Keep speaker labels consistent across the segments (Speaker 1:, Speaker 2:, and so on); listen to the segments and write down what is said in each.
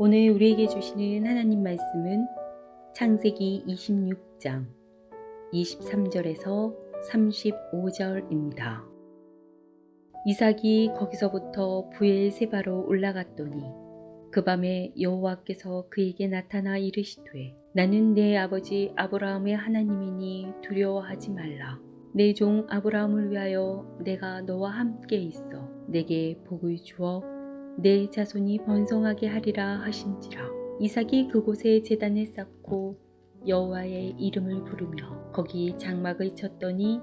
Speaker 1: 오늘 우리에게 주시는 하나님 말씀은 창세기 26장 23절에서 35절입니다. 이삭이 거기서부터 부엘세바로 올라갔더니 그 밤에 여호와께서 그에게 나타나 이르시되 나는 내 아버지 아브라함의 하나님이니 두려워하지 말라 내 종 아브라함을 위하여 내가 너와 함께 있어 내게 복을 주어 내 자손이 번성하게 하리라 하신지라. 이삭이 그곳에 제단을 쌓고 여호와의 이름을 부르며 거기 장막을 쳤더니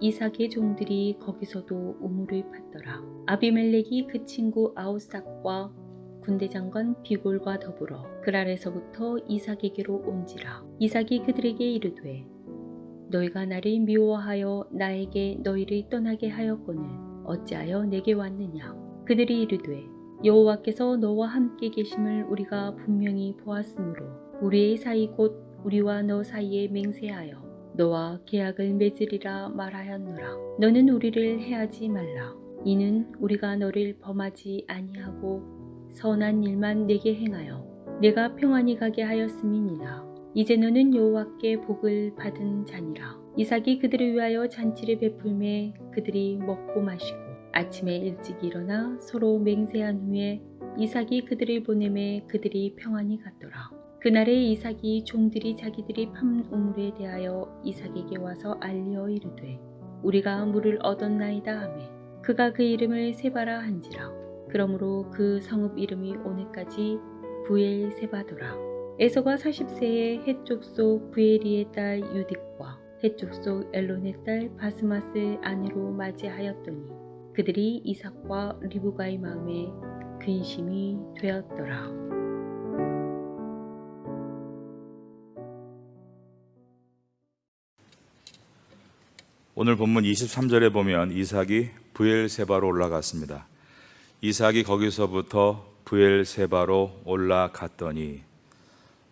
Speaker 1: 이삭의 종들이 거기서도 우물을 팠더라. 아비멜렉이 그 친구 아우삭과 군대장관 비골과 더불어 그랄에서부터 이삭에게로 온지라. 이삭이 그들에게 이르되 너희가 나를 미워하여 나에게 너희를 떠나게 하였거늘 어찌하여 내게 왔느냐? 그들이 이르되 여호와께서 너와 함께 계심을 우리가 분명히 보았으므로 우리의 사이 곧 우리와 너 사이에 맹세하여 너와 계약을 맺으리라 말하였노라. 너는 우리를 해하지 말라. 이는 우리가 너를 범하지 아니하고 선한 일만 내게 행하여 내가 평안히 가게 하였음이니라. 이제 너는 여호와께 복을 받은 자니라. 이삭이 그들을 위하여 잔치를 베풀매 그들이 먹고 마시고 아침에 일찍 일어나 서로 맹세한 후에 이삭이 그들을 보내매 그들이 평안히 갔더라. 그날에 이삭이 종들이 자기들이 판 우물에 대하여 이삭에게 와서 알리어 이르되 우리가 물을 얻었나이다 하매 그가 그 이름을 세바라 한지라. 그러므로 그 성읍 이름이 오늘까지 부엘 세바더라. 에서가 40세에 해쪽 속 부에리의 딸 유딕과 해쪽 속 엘론의 딸 바스맛을 아내로 맞이하였더니 그들이 이삭과 리브가의 마음에 근심이 되었더라.
Speaker 2: 오늘 본문 23절에 보면 이삭이 부엘세바로 올라갔습니다. 이삭이 거기서부터 부엘세바로 올라갔더니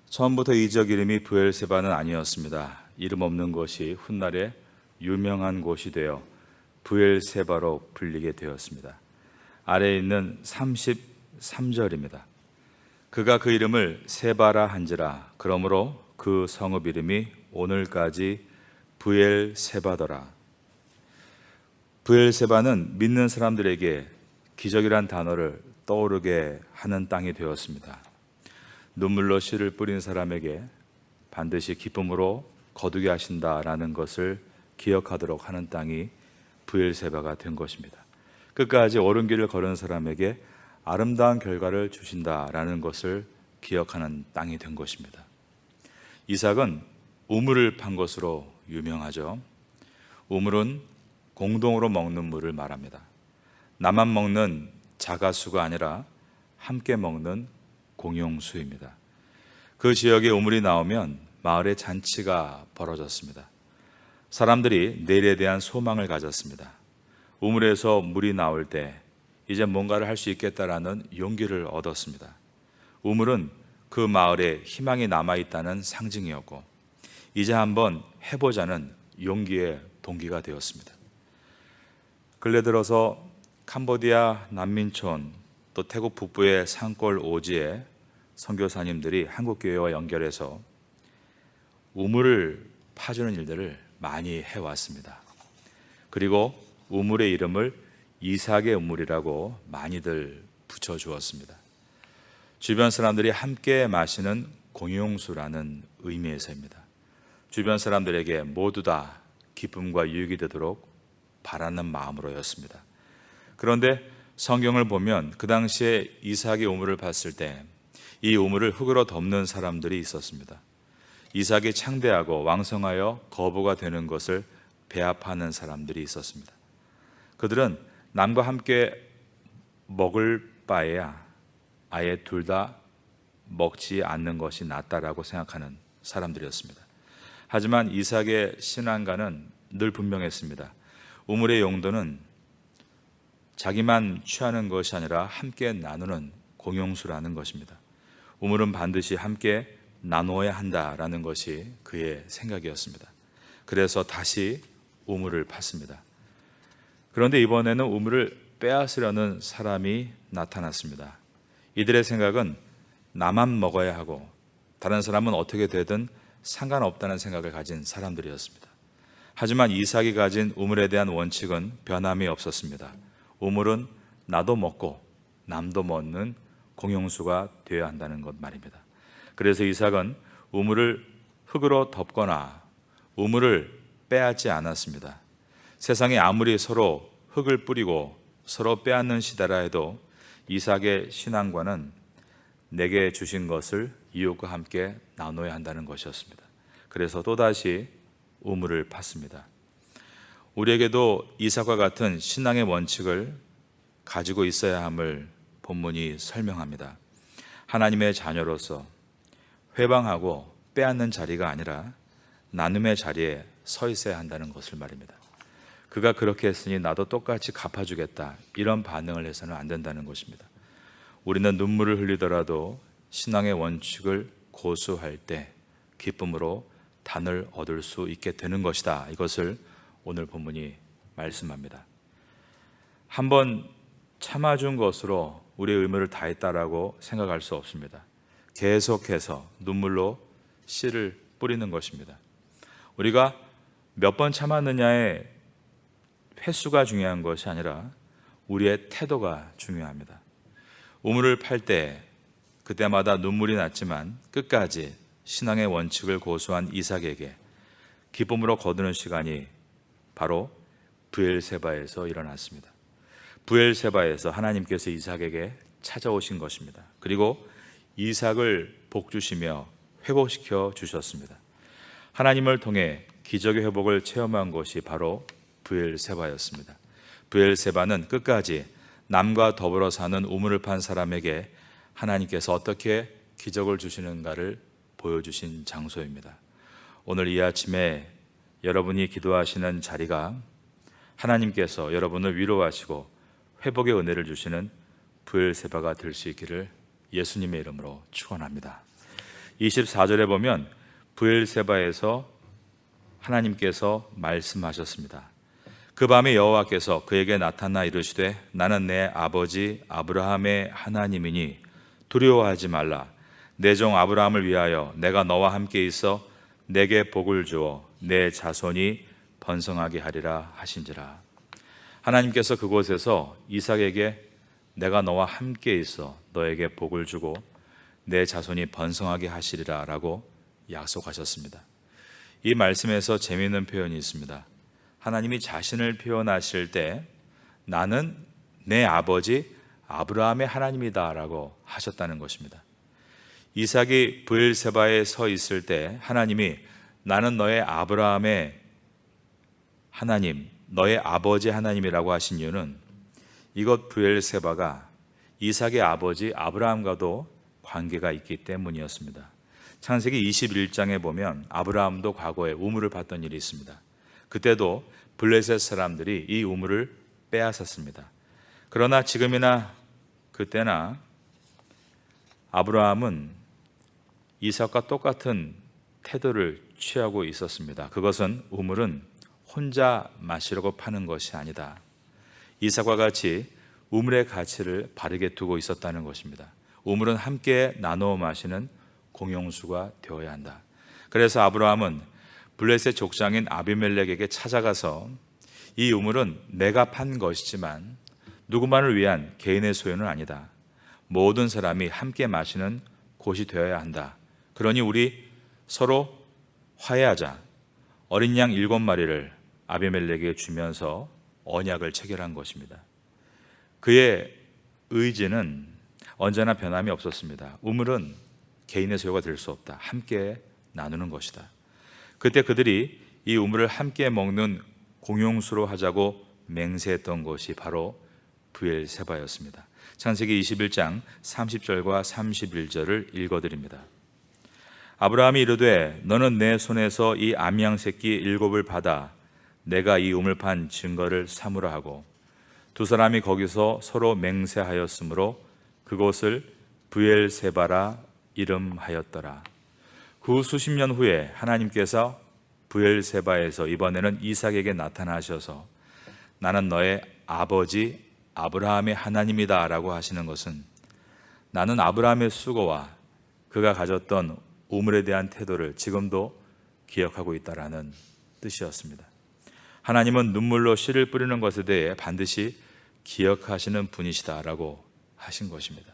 Speaker 2: 처음부터 이 지역 이름이 부엘세바는 아니었습니다. 이름 없는 곳이 훗날에 유명한 곳이 되어 부엘세바로 불리게 되었습니다. 아래에 있는 33절입니다. 그가 그 이름을 세바라 한지라 그러므로 그 성읍 이름이 오늘까지 부엘세바더라. 부엘세바는 믿는 사람들에게 기적이란 단어를 떠오르게 하는 땅이 되었습니다. 눈물로 씨를 뿌린 사람에게 반드시 기쁨으로 거두게 하신다라는 것을 기억하도록 하는 땅이 부엘세바가 된 것입니다. 끝까지 옳은 길을 걸은 사람에게 아름다운 결과를 주신다라는 것을 기억하는 땅이 된 것입니다. 이삭은 우물을 판 것으로 유명하죠. 우물은 공동으로 먹는 물을 말합니다. 나만 먹는 자가수가 아니라 함께 먹는 공용수입니다. 그 지역에 우물이 나오면 마을에 잔치가 벌어졌습니다. 사람들이 내일에 대한 소망을 가졌습니다. 우물에서 물이 나올 때 이제 뭔가를 할 수 있겠다라는 용기를 얻었습니다. 우물은 그 마을에 희망이 남아 있다는 상징이었고 이제 한번 해보자는 용기의 동기가 되었습니다. 근래 들어서 캄보디아 난민촌 또 태국 북부의 산골 오지에 선교사님들이 한국 교회와 연결해서 우물을 파주는 일들을 많이 해왔습니다. 그리고 우물의 이름을 이삭의 우물이라고 많이들 붙여주었습니다. 주변 사람들이 함께 마시는 공용수라는 의미에서입니다. 주변 사람들에게 모두 다 기쁨과 유익이 되도록 바라는 마음으로였습니다. 그런데 성경을 보면 그 당시에 이삭의 우물을 봤을 때 이 우물을 흙으로 덮는 사람들이 있었습니다. 이삭이 창대하고 왕성하여 거부가 되는 것을 배합하는 사람들이 있었습니다. 그들은 남과 함께 먹을 바에야 아예 둘 다 먹지 않는 것이 낫다라고 생각하는 사람들이었습니다. 하지만 이삭의 신앙가는 늘 분명했습니다. 우물의 용도는 자기만 취하는 것이 아니라 함께 나누는 공용수라는 것입니다. 우물은 반드시 함께 나누어야 한다라는 것이 그의 생각이었습니다. 그래서 다시 우물을 팠습니다. 그런데 이번에는 우물을 빼앗으려는 사람이 나타났습니다. 이들의 생각은 나만 먹어야 하고 다른 사람은 어떻게 되든 상관없다는 생각을 가진 사람들이었습니다. 하지만 이삭이 가진 우물에 대한 원칙은 변함이 없었습니다. 우물은 나도 먹고 남도 먹는 공용수가 되어야 한다는 것 말입니다. 그래서 이삭은 우물을 흙으로 덮거나 우물을 빼앗지 않았습니다. 세상에 아무리 서로 흙을 뿌리고 서로 빼앗는 시대라 해도 이삭의 신앙과는 내게 주신 것을 이웃과 함께 나눠야 한다는 것이었습니다. 그래서 또다시 우물을 팠습니다. 우리에게도 이삭과 같은 신앙의 원칙을 가지고 있어야 함을 본문이 설명합니다. 하나님의 자녀로서 회방하고 빼앗는 자리가 아니라 나눔의 자리에 서 있어야 한다는 것을 말입니다. 그가 그렇게 했으니 나도 똑같이 갚아주겠다. 이런 반응을 해서는 안 된다는 것입니다. 우리는 눈물을 흘리더라도 신앙의 원칙을 고수할 때 기쁨으로 단을 얻을 수 있게 되는 것이다. 이것을 오늘 본문이 말씀합니다. 한번 참아준 것으로 우리의 의무를 다했다라고 생각할 수 없습니다. 계속해서 눈물로 씨를 뿌리는 것입니다. 우리가 몇 번 참았느냐의 횟수가 중요한 것이 아니라 우리의 태도가 중요합니다. 우물을 팔 때 그때마다 눈물이 났지만 끝까지 신앙의 원칙을 고수한 이삭에게 기쁨으로 거두는 시간이 바로 부엘세바에서 일어났습니다. 부엘세바에서 하나님께서 이삭에게 찾아오신 것입니다. 그리고 이삭을 복주시며 회복시켜 주셨습니다. 하나님을 통해 기적의 회복을 체험한 것이 바로 부엘세바였습니다. 부엘세바는 끝까지 남과 더불어 사는 우물을 판 사람에게 하나님께서 어떻게 기적을 주시는가를 보여주신 장소입니다. 오늘 이 아침에 여러분이 기도하시는 자리가 하나님께서 여러분을 위로하시고 회복의 은혜를 주시는 부엘세바가 될 수 있기를 예수님의 이름으로 축원합니다. 24절에 보면 부엘세바에서 하나님께서 말씀하셨습니다. 그 밤에 여호와께서 그에게 나타나 이르시되 나는 내 아버지 아브라함의 하나님이니 두려워하지 말라 내 종 아브라함을 위하여 내가 너와 함께 있어 내게 복을 주어 내 자손이 번성하게 하리라 하신지라 하나님께서 그곳에서 이삭에게 내가 너와 함께 있어 너에게 복을 주고 내 자손이 번성하게 하시리라라고 약속하셨습니다. 이 말씀에서 재미있는 표현이 있습니다. 하나님이 자신을 표현하실 때 나는 내 아버지 아브라함의 하나님이다라고 하셨다는 것입니다. 이삭이 부엘세바에 서 있을 때 하나님이 나는 너의 아브라함의 하나님, 너의 아버지 하나님이라고 하신 이유는 이것 부엘세바가 이삭의 아버지 아브라함과도 관계가 있기 때문이었습니다. 창세기 21장에 보면 아브라함도 과거에 우물을 봤던 일이 있습니다. 그때도 블레셋 사람들이 이 우물을 빼앗았습니다. 그러나 지금이나 그때나 아브라함은 이삭과 똑같은 태도를 취하고 있었습니다. 그것은 우물은 혼자 마시려고 파는 것이 아니다. 이삭과 같이 우물의 가치를 바르게 두고 있었다는 것입니다. 우물은 함께 나누어 마시는 공용수가 되어야 한다. 그래서 아브라함은 블레셋 족장인 아비멜렉에게 찾아가서 이 우물은 내가 판 것이지만 누구만을 위한 개인의 소유는 아니다. 모든 사람이 함께 마시는 곳이 되어야 한다. 그러니 우리 서로 화해하자. 어린 양 일곱 마리를 아비멜렉에게 주면서 언약을 체결한 것입니다. 그의 의지는 언제나 변함이 없었습니다. 우물은 개인의 소유가 될 수 없다. 함께 나누는 것이다. 그때 그들이 이 우물을 함께 먹는 공용수로 하자고 맹세했던 것이 바로 부엘세바였습니다. 창세기 21장 30절과 31절을 읽어드립니다. 아브라함이 이르되 너는 내 손에서 이 암양 새끼 일곱을 받아 내가 이 우물 판 증거를 삼으라 하고 두 사람이 거기서 서로 맹세하였으므로 그곳을 부엘세바라 이름하였더라. 그 수십 년 후에 하나님께서 부엘세바에서 이번에는 이삭에게 나타나셔서 나는 너의 아버지 아브라함의 하나님이다 라고 하시는 것은 나는 아브라함의 수고와 그가 가졌던 우물에 대한 태도를 지금도 기억하고 있다라는 뜻이었습니다. 하나님은 눈물로 씨를 뿌리는 것에 대해 반드시 기억하시는 분이시다라고 하신 것입니다.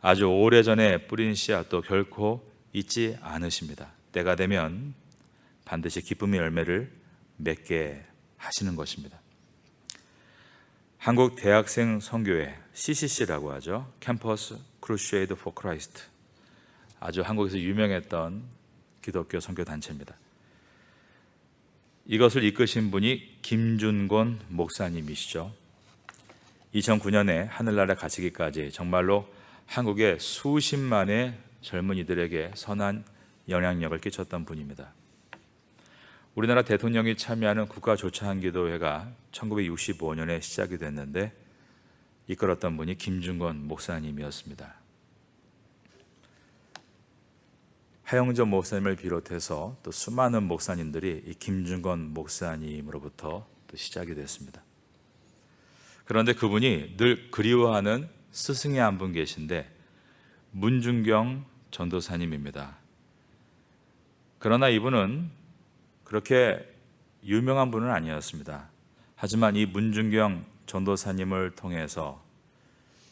Speaker 2: 아주 오래 전에 뿌린 씨앗도 결코 잊지 않으십니다. 때가 되면 반드시 기쁨의 열매를 맺게 하시는 것입니다. 한국 대학생 선교회 CCC라고 하죠. 캠퍼스 크루쉐이드 포 크라이스트. 아주 한국에서 유명했던 기독교 선교 단체입니다. 이것을 이끄신 분이 김준곤 목사님이시죠. 2009년에 하늘나라 가시기까지 정말로 한국의 수십만의 젊은이들에게 선한 영향력을 끼쳤던 분입니다. 우리나라 대통령이 참여하는 국가조차한기도회가 1965년에 시작이 됐는데 이끌었던 분이 김준건 목사님이었습니다. 하영전 목사님을 비롯해서 또 수많은 목사님들이 이 김준건 목사님으로부터 또 시작이 됐습니다. 그런데 그분이 늘 그리워하는 스승이 한 분 계신데 문준경 전도사님입니다. 그러나 이분은 그렇게 유명한 분은 아니었습니다. 하지만 이 문준경 전도사님을 통해서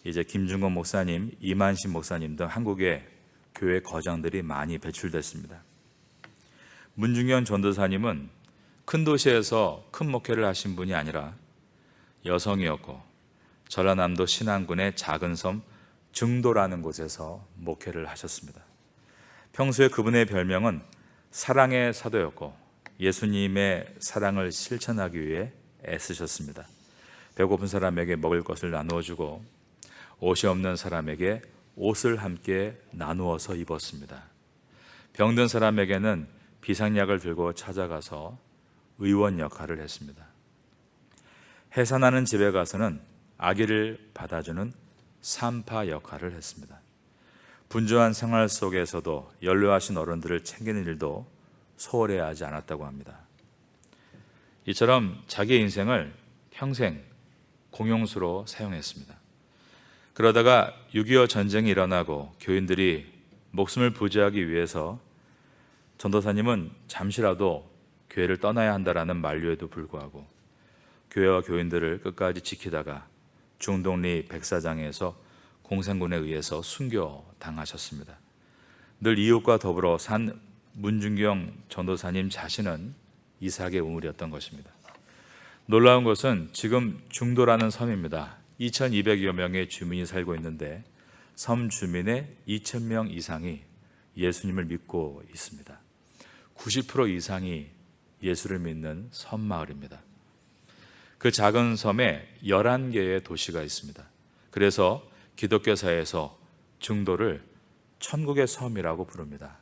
Speaker 2: 이제 김준건 목사님, 이만신 목사님 등 한국의 교회 거장들이 많이 배출됐습니다. 문중현 전도사님은 큰 도시에서 큰 목회를 하신 분이 아니라 여성이었고 전라남도 신안군의 작은 섬 증도라는 곳에서 목회를 하셨습니다. 평소에 그분의 별명은 사랑의 사도였고 예수님의 사랑을 실천하기 위해 애쓰셨습니다. 배고픈 사람에게 먹을 것을 나누어 주고 옷이 없는 사람에게 옷을 함께 나누어서 입었습니다. 병든 사람에게는 비상약을 들고 찾아가서 의원 역할을 했습니다. 해산하는 집에 가서는 아기를 받아주는 산파 역할을 했습니다. 분주한 생활 속에서도 연로하신 어른들을 챙기는 일도 소홀해 하지 않았다고 합니다. 이처럼 자기의 인생을 평생 공용수로 사용했습니다. 그러다가 6.25 전쟁이 일어나고 교인들이 목숨을 부지하기 위해서 전도사님은 잠시라도 교회를 떠나야 한다라는 만류에도 불구하고 교회와 교인들을 끝까지 지키다가 중동리 백사장에서 공산군에 의해서 순교 당하셨습니다. 늘 이웃과 더불어 산 문준경 전도사님 자신은 이삭의 우물이었던 것입니다. 놀라운 것은 지금 중도라는 섬입니다. 2,200여 명의 주민이 살고 있는데 섬 주민의 2,000명 이상이 예수님을 믿고 있습니다. 90% 이상이 예수를 믿는 섬 마을입니다. 그 작은 섬에 11개의 도시가 있습니다. 그래서 기독교사에서 중도를 천국의 섬이라고 부릅니다.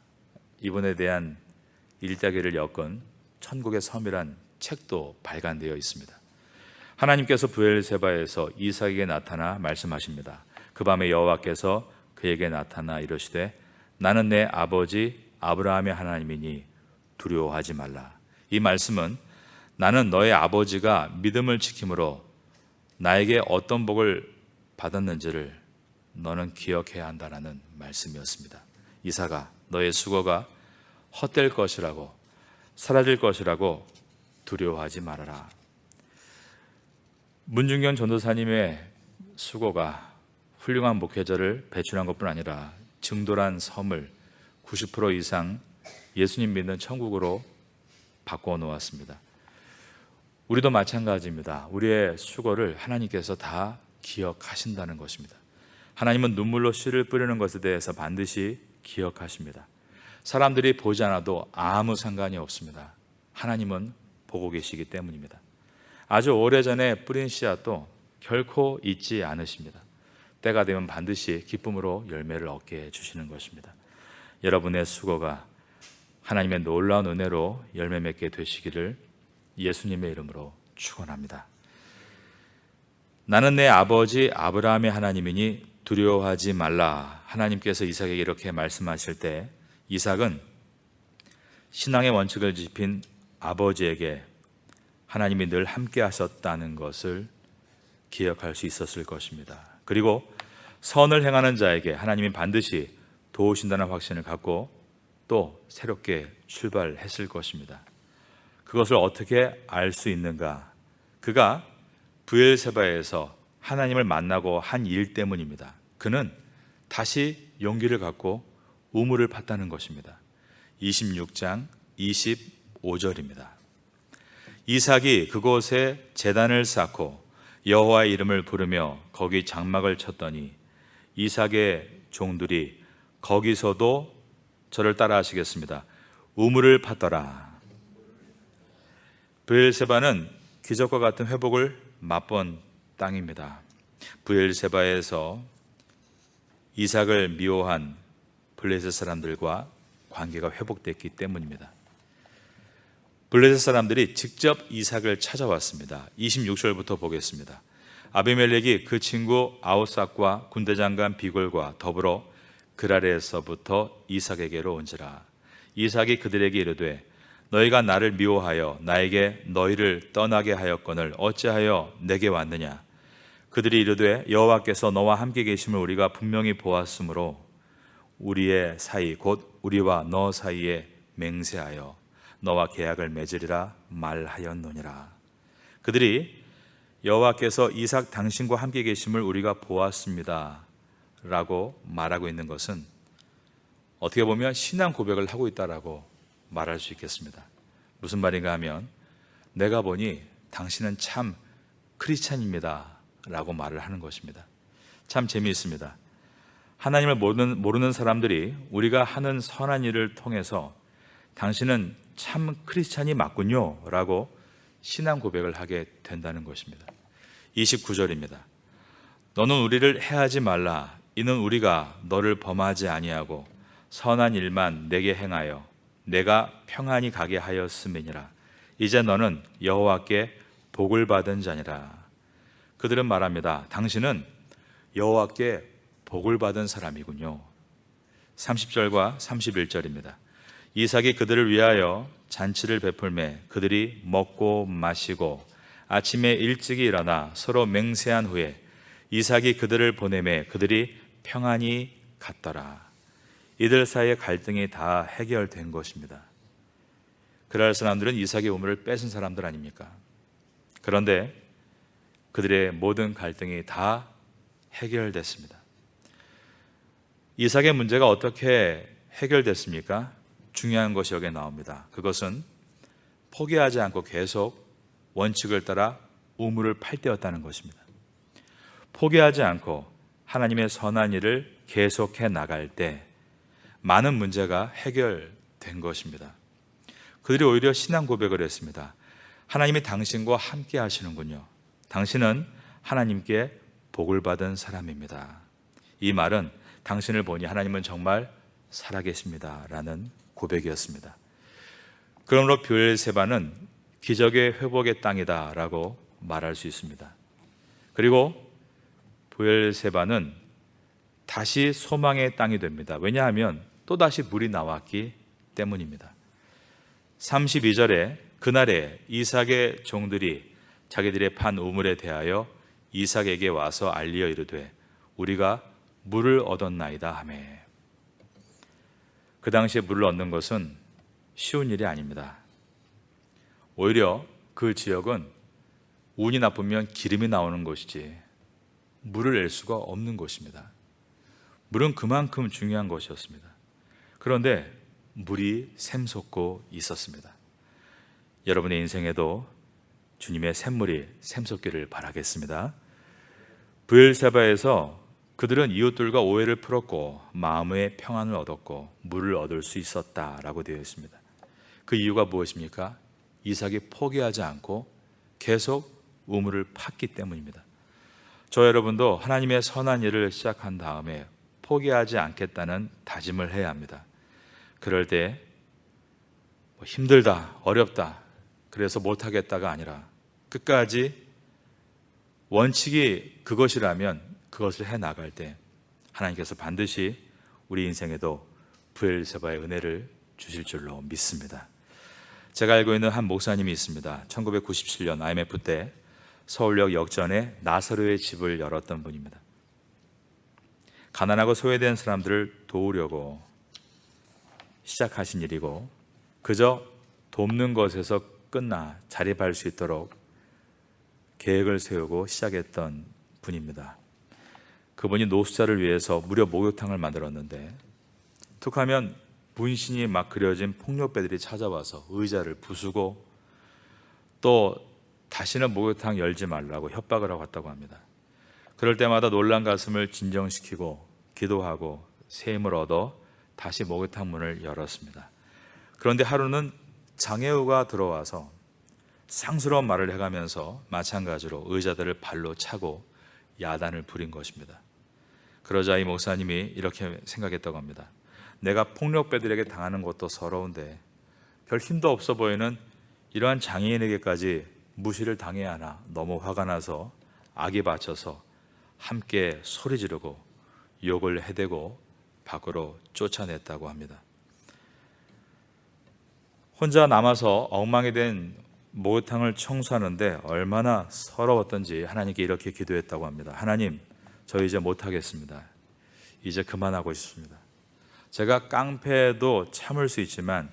Speaker 2: 이분에 대한 일자기를 엮은 천국의 섬이란 책도 발간되어 있습니다. 하나님께서 부엘세바에서 이삭에게 나타나 말씀하십니다. 그 밤에 여호와께서 그에게 나타나 이르시되 나는 내 아버지 아브라함의 하나님이니 두려워하지 말라. 이 말씀은 나는 너의 아버지가 믿음을 지킴으로 나에게 어떤 복을 받았는지를 너는 기억해야 한다라는 말씀이었습니다. 이사가 너의 수고가 헛될 것이라고 사라질 것이라고 두려워하지 말아라. 문중견 전도사님의 수고가 훌륭한 목회자를 배출한 것뿐 아니라 증도란 섬을 90% 이상 예수님 믿는 천국으로 바꿔 놓았습니다. 우리도 마찬가지입니다. 우리의 수고를 하나님께서 다 기억하신다는 것입니다. 하나님은 눈물로 씨를 뿌리는 것에 대해서 반드시 기억하십니다. 사람들이 보지 않아도 아무 상관이 없습니다. 하나님은 보고 계시기 때문입니다. 아주 오래전에 뿌린 씨앗도 결코 잊지 않으십니다. 때가 되면 반드시 기쁨으로 열매를 얻게 해주시는 것입니다. 여러분의 수고가 하나님의 놀라운 은혜로 열매 맺게 되시기를 예수님의 이름으로 축원합니다. 나는 내 아버지 아브라함의 하나님이니 두려워하지 말라. 하나님께서 이삭에게 이렇게 말씀하실 때 이삭은 신앙의 원칙을 지킨 아버지에게 하나님이 늘 함께 하셨다는 것을 기억할 수 있었을 것입니다. 그리고 선을 행하는 자에게 하나님이 반드시 도우신다는 확신을 갖고 또 새롭게 출발했을 것입니다. 그것을 어떻게 알 수 있는가? 그가 부엘세바에서 하나님을 만나고 한 일 때문입니다. 그는 다시 용기를 갖고 우물을 팠다는 것입니다. 26장 25절입니다. 이삭이 그곳에 제단을 쌓고 여호와의 이름을 부르며 거기 장막을 쳤더니 이삭의 종들이 거기서도 저를 따라 하시겠습니다. 우물을 팠더라. 부엘세바는 기적과 같은 회복을 맛본 땅입니다. 부엘세바에서 이삭을 미워한 블레셋 사람들과 관계가 회복됐기 때문입니다. 블레셋 사람들이 직접 이삭을 찾아왔습니다. 26절부터 보겠습니다. 아비멜렉이 그 친구 아우삭과 군대 장관 비골과 더불어 그랄에서부터 이삭에게로 온지라. 이삭이 그들에게 이르되 너희가 나를 미워하여 나에게 너희를 떠나게 하였거늘 어찌하여 내게 왔느냐? 그들이 이르되 여호와께서 너와 함께 계심을 우리가 분명히 보았으므로 우리의 사이 곧 우리와 너 사이에 맹세하여 너와 계약을 맺으리라 말하였노니라. 그들이 여호와께서 이삭 당신과 함께 계심을 우리가 보았습니다. 라고 말하고 있는 것은 어떻게 보면 신앙 고백을 하고 있다라고 말할 수 있겠습니다. 무슨 말인가 하면 내가 보니 당신은 참 크리스찬입니다. 라고 말을 하는 것입니다. 참 재미있습니다. 하나님을 모르는, 모르는 사람들이 우리가 하는 선한 일을 통해서 당신은 참 크리스찬이 맞군요. 라고 신앙 고백을 하게 된다는 것입니다. 29절입니다. 너는 우리를 해하지 말라. 이는 우리가 너를 범하지 아니하고 선한 일만 내게 행하여 내가 평안히 가게 하였음이니라. 이제 너는 여호와께 복을 받은 자니라. 그들은 말합니다. 당신은 여호와께 복을 받은 사람이군요. 30절과 31절입니다. 이삭이 그들을 위하여 잔치를 베풀매 그들이 먹고 마시고 아침에 일찍이 일어나 서로 맹세한 후에 이삭이 그들을 보내매 그들이 평안히 갔더라. 이들 사이의 갈등이 다 해결된 것입니다. 그럴 사람들은 이삭의 우물을 뺏은 사람들 아닙니까? 그런데 그들의 모든 갈등이 다 해결됐습니다. 이삭의 문제가 어떻게 해결됐습니까? 중요한 것이 여기에 나옵니다. 그것은 포기하지 않고 계속 원칙을 따라 우물을 팔 때였다는 것입니다. 포기하지 않고 하나님의 선한 일을 계속해 나갈 때 많은 문제가 해결된 것입니다. 그들이 오히려 신앙 고백을 했습니다. 하나님이 당신과 함께 하시는군요. 당신은 하나님께 복을 받은 사람입니다. 이 말은 당신을 보니 하나님은 정말 살아계십니다. 라는 고백이었습니다. 그러므로 뷰엘세바는 기적의 회복의 땅이다 라고 말할 수 있습니다. 그리고 부엘세바는 다시 소망의 땅이 됩니다. 왜냐하면 또다시 물이 나왔기 때문입니다. 32절에 그날에 이삭의 종들이 자기들의 판 우물에 대하여 이삭에게 와서 알리어 이르되 우리가 물을 얻었나이다 하매 그 당시에 물을 얻는 것은 쉬운 일이 아닙니다. 오히려 그 지역은 운이 나쁘면 기름이 나오는 것이지 물을 낼 수가 없는 곳입니다. 물은 그만큼 중요한 것이었습니다. 그런데 물이 샘솟고 있었습니다. 여러분의 인생에도 주님의 샘물이 샘솟기를 바라겠습니다. 부엘세바에서 그들은 이웃들과 오해를 풀었고 마음의 평안을 얻었고 물을 얻을 수 있었다라고 되어 있습니다. 그 이유가 무엇입니까? 이삭이 포기하지 않고 계속 우물을 팠기 때문입니다. 저 여러분도 하나님의 선한 일을 시작한 다음에 포기하지 않겠다는 다짐을 해야 합니다. 그럴 때뭐 힘들다, 어렵다, 그래서 못하겠다가 아니라 끝까지 원칙이 그것이라면 그것을 해 나갈 때 하나님께서 반드시 우리 인생에도 부엘세바의 은혜를 주실 줄로 믿습니다. 제가 알고 있는 한 목사님이 있습니다. 1997년 IMF 때 서울역 역전에 나사로의 집을 열었던 분입니다. 가난하고 소외된 사람들을 도우려고 시작하신 일이고 그저 돕는 것에서 끝나 자립할 수 있도록 계획을 세우고 시작했던 분입니다. 그분이 노숙자를 위해서 무료 목욕탕을 만들었는데 툭하면 문신이 막 그려진 폭력배들이 찾아와서 의자를 부수고 또 다시는 목욕탕 열지 말라고 협박을 하고 왔다고 합니다. 그럴 때마다 놀란 가슴을 진정시키고 기도하고 새 힘을 얻어 다시 목욕탕 문을 열었습니다. 그런데 하루는 장애우가 들어와서 상스러운 말을 해가면서 마찬가지로 의자들을 발로 차고 야단을 부린 것입니다. 그러자 이 목사님이 이렇게 생각했다고 합니다. 내가 폭력배들에게 당하는 것도 서러운데 별 힘도 없어 보이는 이러한 장애인에게까지 무시를 당해야 하나 너무 화가 나서 악이 받쳐서 함께 소리 지르고 욕을 해대고 밖으로 쫓아냈다고 합니다. 혼자 남아서 엉망이 된 목욕탕을 청소하는데 얼마나 서러웠던지 하나님께 이렇게 기도했다고 합니다. 하나님, 저 이제 못하겠습니다. 이제 그만하고 싶습니다. 제가 깡패도 참을 수 있지만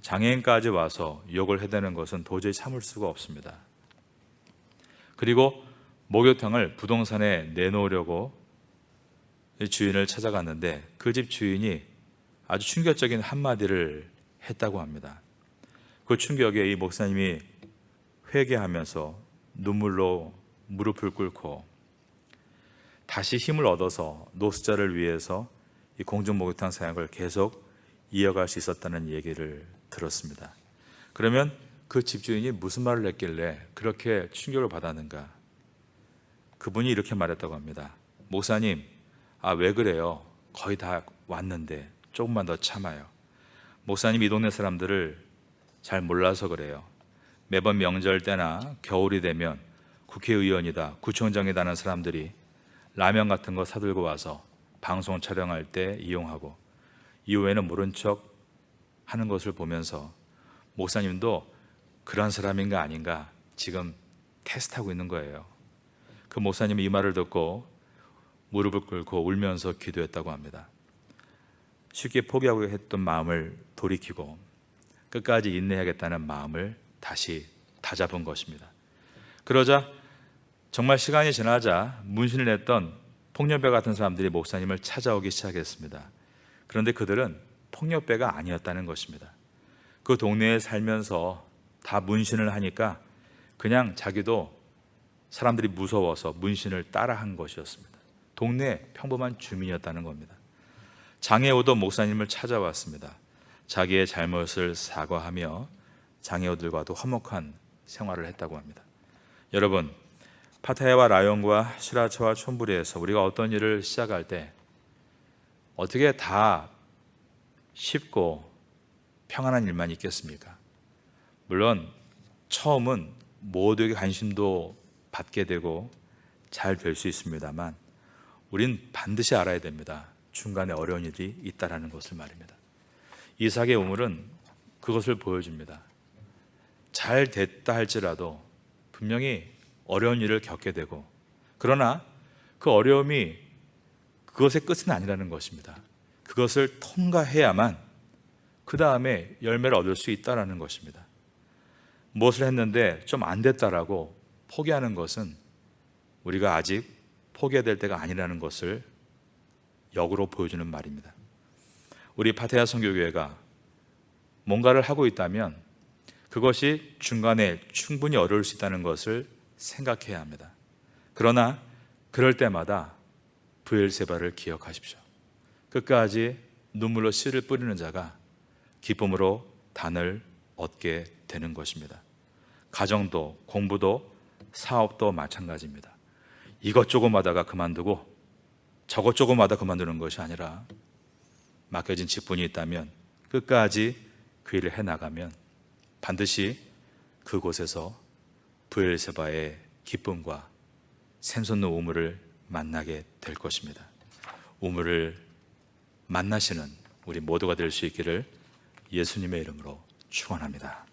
Speaker 2: 장애인까지 와서 욕을 해대는 것은 도저히 참을 수가 없습니다. 그리고 목욕탕을 부동산에 내놓으려고 주인을 찾아갔는데 그 집 주인이 아주 충격적인 한마디를 했다고 합니다. 그 충격에 이 목사님이 회개하면서 눈물로 무릎을 꿇고 다시 힘을 얻어서 노숙자를 위해서 이 공중 목욕탕 사역을 계속 이어갈 수 있었다는 얘기를 들었습니다. 그러면 그 집주인이 무슨 말을 했길래 그렇게 충격을 받았는가? 그분이 이렇게 말했다고 합니다. 목사님, 아, 왜 그래요? 거의 다 왔는데 조금만 더 참아요. 목사님 이 동네 사람들을 잘 몰라서 그래요. 매번 명절 때나 겨울이 되면 국회의원이다, 구청장이다 는 사람들이 라면 같은 거 사들고 와서 방송 촬영할 때 이용하고 이후에는 모른 척 하는 것을 보면서 목사님도 그런 사람인가 아닌가 지금 테스트하고 있는 거예요. 그 목사님이 이 말을 듣고 무릎을 꿇고 울면서 기도했다고 합니다. 쉽게 포기하고 했던 마음을 돌이키고 끝까지 인내하겠다는 마음을 다시 다잡은 것입니다. 그러자 정말 시간이 지나자 문신을 냈던 폭력배 같은 사람들이 목사님을 찾아오기 시작했습니다. 그런데 그들은 폭력배가 아니었다는 것입니다. 그 동네에 살면서 다 문신을 하니까 그냥 자기도 사람들이 무서워서 문신을 따라한 것이었습니다. 동네 평범한 주민이었다는 겁니다. 장애우도 목사님을 찾아왔습니다. 자기의 잘못을 사과하며 장애우들과도 화목한 생활을 했다고 합니다. 여러분, 파타야와 라용과 시라처와 촌부리에서 우리가 어떤 일을 시작할 때 어떻게 다 쉽고 평안한 일만 있겠습니까? 물론 처음은 모두에게 관심도 받게 되고 잘 될 수 있습니다만 우린 반드시 알아야 됩니다. 중간에 어려운 일이 있다라는 것을 말입니다. 이삭의 우물은 그것을 보여줍니다. 잘 됐다 할지라도 분명히 어려운 일을 겪게 되고 그러나 그 어려움이 그것의 끝은 아니라는 것입니다. 그것을 통과해야만 그 다음에 열매를 얻을 수 있다라는 것입니다. 무엇을 했는데 좀 안 됐다라고 포기하는 것은 우리가 아직 포기해야 될 때가 아니라는 것을 역으로 보여주는 말입니다. 우리 파테아 성교교회가 뭔가를 하고 있다면 그것이 중간에 충분히 어려울 수 있다는 것을 생각해야 합니다. 그러나 그럴 때마다 부엘세바를 기억하십시오. 끝까지 눈물로 씨를 뿌리는 자가 기쁨으로 단을 얻게 되는 것입니다. 가정도 공부도 사업도 마찬가지입니다. 이것저것 하다가 그만두고 저것저것 하다 그만두는 것이 아니라 맡겨진 직분이 있다면 끝까지 그 일을 해나가면 반드시 그곳에서 부엘세바의 기쁨과 샘솟는 우물을 만나게 될 것입니다. 우물을 만나시는 우리 모두가 될 수 있기를 예수님의 이름으로 축원합니다.